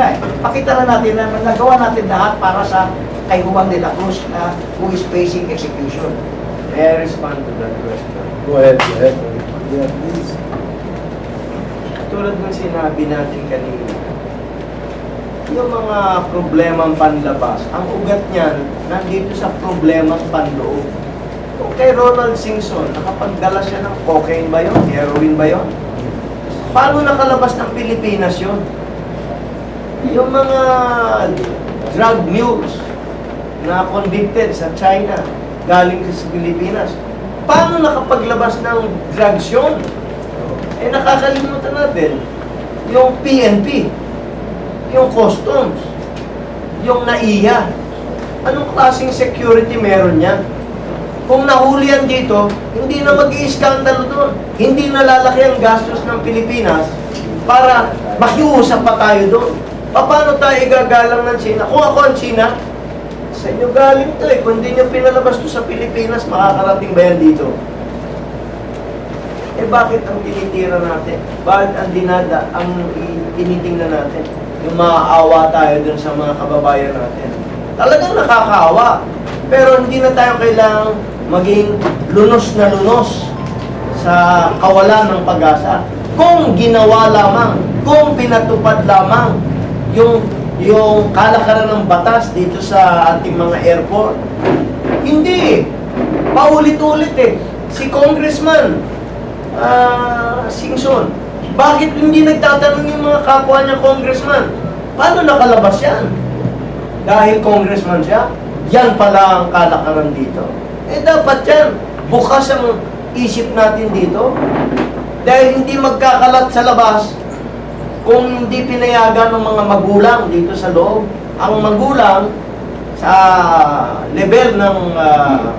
nga eh. Pakita na natin na nagawa natin lahat para sa kay Juan de la Cruz na who is facing execution. May I respond to that question? Go ahead, go ahead. Yeah, please. Tulad ng sinabi natin kanina, yung mga problemang panlabas, ang ugat niyan, nandito sa problemang panloob. Kung kay Ronald Singson, nakapagdala siya ng cocaine ba yun? Heroin ba yun? Paano nakalabas ng Pilipinas yun? Yung mga drug mules na convicted sa China, galing sa Pilipinas, paano nakapaglabas ng drugs yun? Eh nakakalimutan natin, yung PNP, yung customs, yung NAIA, anong klaseng security meron yan? Kung nahuli yan dito, hindi na mag iiskandalo doon. Hindi na lalaki ang gastos ng Pilipinas para makiusap pa tayo doon. Paano tayo igagalang ng China? Kung ako ang China, sa inyo galing to eh. Kung hindi nyo pinalabas to sa Pilipinas, makakarating ba yan dito? Eh bakit ang tinitira natin? Bakit ang dinada, ang tinitingnan natin? Yung maaawa tayo dun sa mga kababayan natin. Talagang nakakaawa. Pero hindi na tayo kailangang maging lunos na lunos sa kawalan ng pag-asa. Kung ginawa lamang, kung pinatupad lamang yung yung kalakaran ng batas dito sa ating mga airport. Hindi. Paulit-ulit eh. Si Congressman ah Singson, bakit hindi nagtatanong yung mga kapwa niya congressman? Paano nakalabas yan? Dahil congressman siya, yan pala ang kalakaran dito. Eh dapat yan, bukas ang isip natin dito. Dahil hindi magkakalat sa labas, kung hindi pinayagan ng mga magulang dito sa loob, ang magulang sa level ng ah,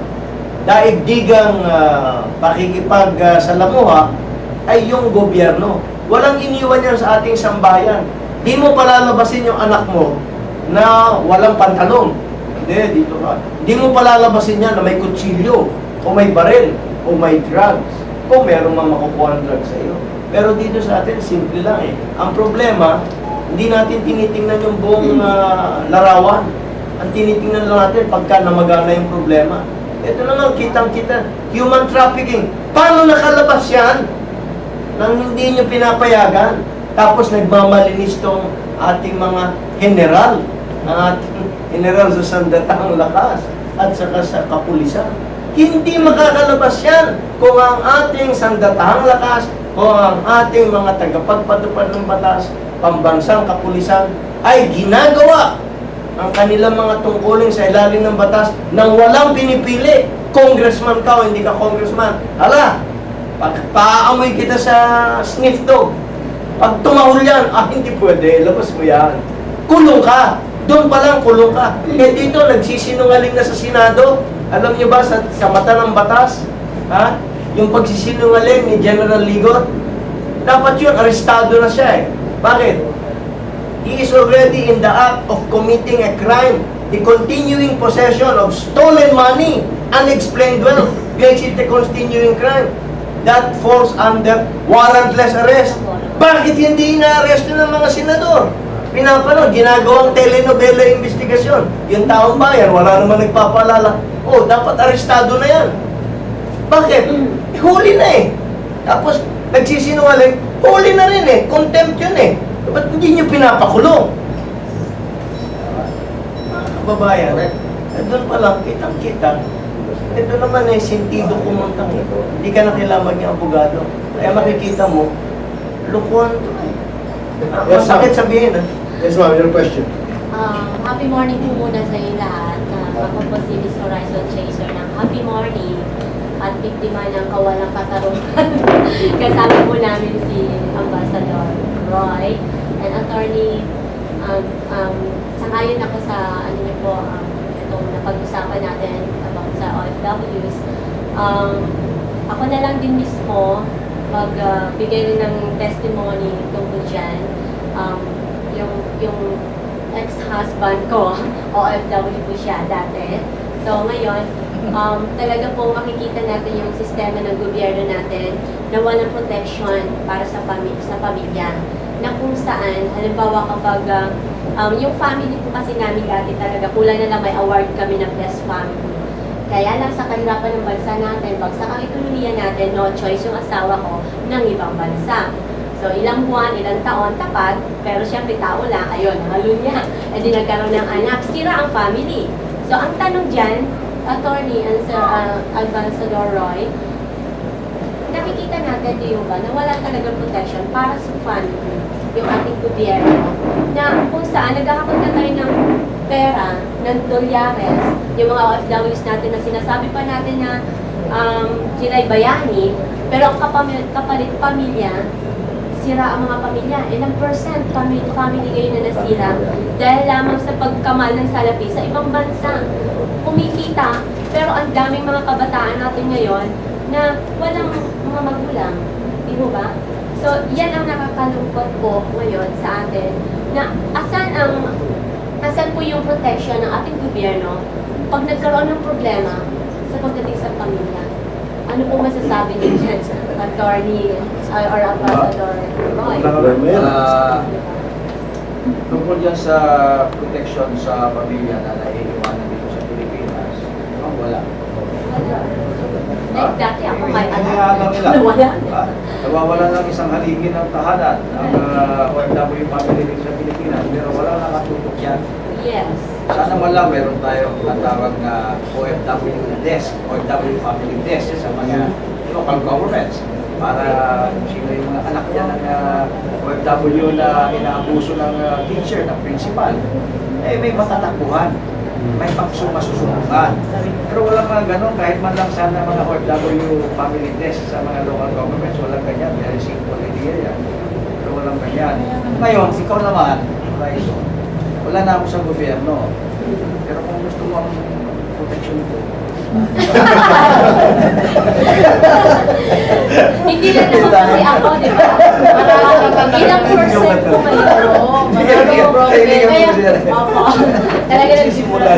daigdigang uh, pakikipag ah, salamuha ay yung gobyerno. Walang iniwan yan sa ating sambayan. Di mo palalabasin yung anak mo na walang pantalon. Hindi, dito ka. Di mo palalabasin yan na may kutsilyo, o may baril, o may drugs, kung meron mang makukuha ng drugs sa iyo. Pero dito sa atin, simple lang eh. Ang problema, hindi natin tinitingnan yung buong ah, larawan. Ang tinitingnan lang natin pagka namagana yung problema. Ito naman, kitang-kita, human trafficking. Paano nakalabas yan? Nang hindi nyo pinapayagan. Tapos nagmamalinis tong ating mga general, ang ating general sa sandatang lakas at saka sa kapulisan. Hindi makakalabas yan kung ang ating sandatahang lakas, kung ang ating mga tagapagpatupad ng batas, pambansang kapulisan, ay ginagawa ang kanilang mga tungkulin sa ilalim ng batas nang walang pinipili. Congressman ka o hindi ka congressman. Hala, pag kita sa sniff dog, pag tumahol yan, ah, hindi pwede, labas mo yan. Kulong ka. Doon pa lang, kulong ka. Eh dito, nagsisinungaling na sa Senado. Alam niyo ba, sa, sa mata ng batas, ha? Yung pagsisinungaling ni General Ligot, dapat yun, arestado na siya eh. Bakit? He is already in the act of committing a crime. The continuing possession of stolen money, unexplained wealth, makes it a continuing crime. That falls under warrantless arrest. Bakit hindi inaaresto ng mga senador? Pinapanood, ginagawang telenovela investigasyon. Yung taong bayan, wala naman nagpapalala. Oh, dapat arestado na yan. Bakit? Eh, huli na eh. Tapos, nagsisinungaling, huli na rin eh. Contempt yun eh. Ba't hindi nyo pinapakulong? Mga kababayan, eh, doon pa lang, kitang-kita. Ito naman eh, sentido kumuntang ito. Hindi ka na kailangan maging abogado. Kaya makikita mo, lukuhan to eh. Ah, Yes. Masakit sabihin ah. Yes, ma'am, your question. Um, happy morning po muna sa inyo lahat. Uh, ako po si Miss Horizon Chaser ng Happy Morning at biktima ng kawalang katarungan. Kasama po namin si Ambassador Roy and Attorney um, um, sangayon ako sa ano niyo po um, itong napag-usapan natin about sa OFWs. Um, ako na lang din mismo magbigay rin ng testimony tungkol dyan. Um, yung, yung ex-husband ko, OFW po siya dati. So ngayon, um, talaga po makikita natin yung sistema ng gobyerno natin na walang protection para sa, pami sa pamilya. na kung saan, halimbawa kapag ah, um, yung family po kasi namin dati talaga, kulang na lang may award kami ng best family. Kaya lang sa kahirapan ng bansa natin, bagsak ang ekonomiya natin, no choice yung asawa ko ng ibang bansa. So, ilang buwan, ilang taon, tapat, pero siyempre tao lang, ayun, nalunya. E di nagkaroon ng anak, sira ang family. So, ang tanong dyan, Attorney and Sir uh, Ambassador Roy, nakikita natin, di ba, na wala talagang protection para sa family, yung ating gobyerno, na kung saan nagkakapunta tayo ng pera, ng dolyares, yung mga OFWs natin na sinasabi pa natin na um, sila'y bayani, pero ang kapamil- kapalit pamilya, sira ang mga pamilya. Ilang percent family, family ngayon na nasira dahil lamang sa pagkamal ng salapi sa ibang bansa. Kumikita, pero ang daming mga kabataan natin ngayon na walang mga magulang. Di ba? So, yan ang nakakalungkot po ngayon sa atin na asan ang asan po yung protection ng ating gobyerno pag nagkaroon ng problema sa pagdating sa pamilya. Ano po masasabi niyo dyan sa attorney uh, or ambassador Roy? Ah, tungkol dyan sa protection sa pamilya na naiiwanan dito sa Pilipinas, oh, wala. Like dati ako may anak. Nawala. Ah, Nawawala ng isang haligi ng tahanan ng uh, OFW family dito sa Pilipinas, pero wala nakatutok yan. Yes. Sana lang meron tayong natawag na OFW desk, OFW family desk sa mga local governments para sino yung mga anak niya ng uh, OFW na inaabuso ng uh, teacher, ng principal, eh may matatakbuhan, may pagsumasusunungan. Pero walang mga ganon, kahit man lang sana mga OFW family desk sa mga local governments, walang ganyan, very simple idea yan. Pero walang ganyan. Ngayon, ikaw naman, Raizo, wala na ako sa gobyerno. Pero kung gusto mo ang protection ko, Hindi lang naman kasi ako, di ba? Marami ilang percent. Kaibigan mo, kaibigan mo Kaya, opo. Talaga nagsimula.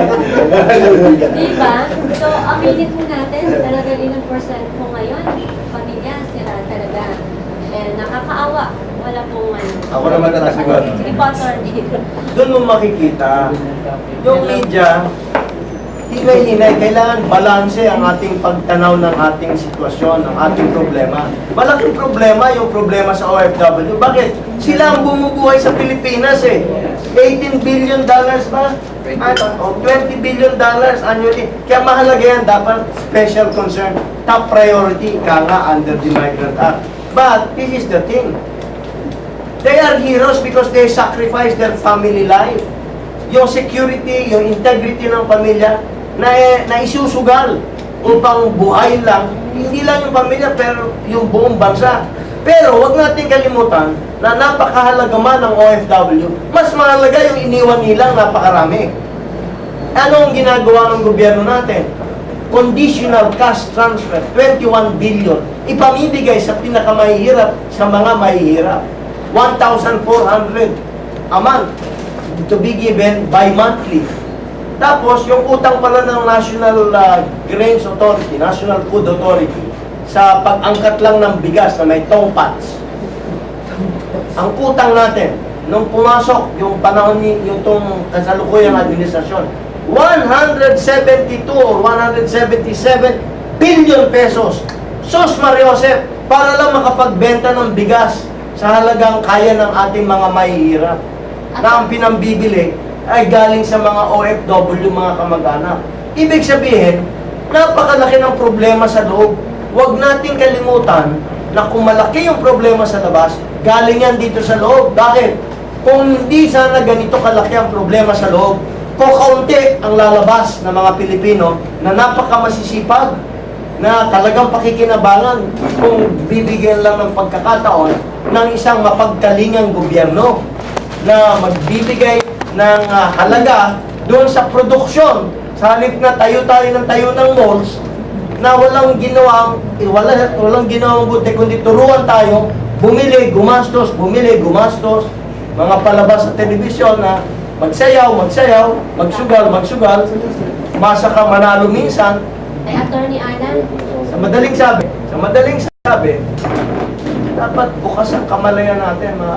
Di ba? So, aminin po natin, talagang ilang percent po ngayon, pamilya, sila talaga. And nakakaawa. Wala pong ano. Ako naman natasigan. Sige po, attorney. Doon mo makikita, yung media, hinay-hinay, kailangan balanse ang ating pagtanaw ng ating sitwasyon, ng ating problema. Malaking problema yung problema sa OFW. Bakit? Sila ang bumubuhay sa Pilipinas eh. 18 billion dollars ba? Ano? O 20 billion dollars annually. Kaya mahalaga yan, dapat special concern, top priority, ika nga under the Migrant Act. But this is the thing. They are heroes because they sacrifice their family life. Yung security, yung integrity ng pamilya na, na isusugal upang buhay lang, hindi lang yung pamilya pero yung buong bansa. Pero wag natin kalimutan na napakahalaga man ng OFW, mas mahalaga yung iniwan nilang napakarami. Ano ang ginagawa ng gobyerno natin? Conditional cash transfer, 21 billion, ipamibigay sa pinakamahihirap sa mga mahihirap. 1,400 a month to be given by monthly. Tapos, yung utang pala ng National uh, Grains Authority, National Food Authority, sa pag-angkat lang ng bigas na may tongpats. Ang utang natin, nung pumasok yung panahon ni yung kasalukuyang administrasyon, 172 or 177 billion pesos. Sos Mariosep, para lang makapagbenta ng bigas sa halagang kaya ng ating mga mahihirap. Na ang pinambibili ay galing sa mga OFW, mga kamag-anak. Ibig sabihin, napakalaki ng problema sa loob. Huwag nating kalimutan na kung malaki yung problema sa labas, galing yan dito sa loob. Bakit? Kung hindi sana ganito kalaki ang problema sa loob, kakaunti ang lalabas ng mga Pilipino na napakamasisipag na talagang pakikinabangan kung bibigyan lang ng pagkakataon ng isang mapagkalingang gobyerno na magbibigay ng ah, halaga doon sa produksyon. Sa halip na tayo tayo ng tayo ng malls na walang ginawang eh, wala, walang ginawang buti kundi turuan tayo bumili, gumastos, bumili, gumastos mga palabas sa telebisyon na magsayaw, magsayaw, magsugal, magsugal masa ka manalo minsan Ay, attorney Alan, sa madaling sabi, sa madaling sabi, dapat bukas ang kamalayan natin, mga